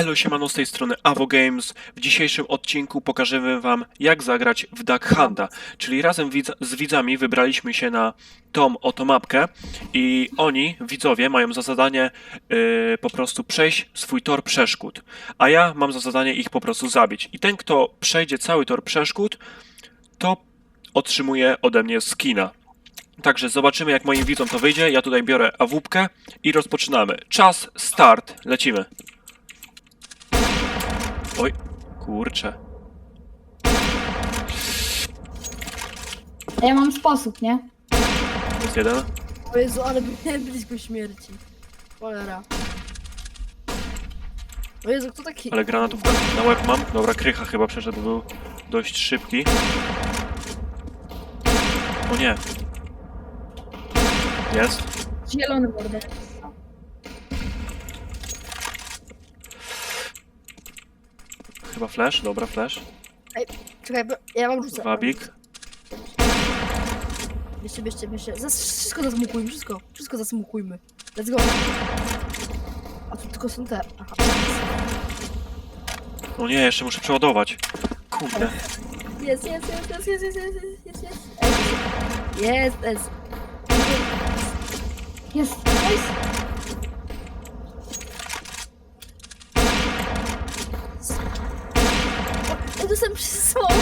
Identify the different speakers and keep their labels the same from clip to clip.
Speaker 1: Elo siemano z tej strony Avo Games. W dzisiejszym odcinku pokażemy wam jak zagrać w Duck Hunta. Czyli razem widz z widzami wybraliśmy się na tą oto mapkę i oni, widzowie, mają za zadanie yy, po prostu przejść swój tor przeszkód. A ja mam za zadanie ich po prostu zabić. I ten, kto przejdzie cały tor przeszkód, to otrzymuje ode mnie skina. Także zobaczymy jak moim widzom to wyjdzie. Ja tutaj biorę awupkę i rozpoczynamy. Czas, start, lecimy. Oj, kurczę.
Speaker 2: Ja mam sposób, nie?
Speaker 1: Jest jeden.
Speaker 3: O Jezu, ale byłem blisko śmierci. Cholera. O Jezu, kto taki...
Speaker 1: Ale granatów na łeb mam. Dobra, krycha chyba przeszedł, był dość szybki. O nie. Jest.
Speaker 2: Zielony border.
Speaker 1: Chyba flash, dobra, flash.
Speaker 3: Ej, czekaj, bo ja mam rzucę.
Speaker 1: Wabik.
Speaker 3: Bierzcie, bierzcie, bierzcie. Zas wszystko zasmukujmy, wszystko. Wszystko zasmukujmy. Let's go. A tu tylko są te... Aha.
Speaker 1: O nie, jeszcze muszę przeładować. Kurde.
Speaker 3: Jest, jest, jest, jest, jest, jest, jest, jest, jest. Jest, jest.
Speaker 2: Jest.
Speaker 3: Ja przez smoka.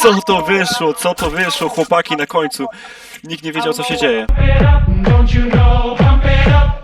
Speaker 1: Co to wyszło? Co to wyszło, chłopaki na końcu? Nikt nie wiedział, co się dzieje.
Speaker 4: Don't you know? Pump it up. You got to pump it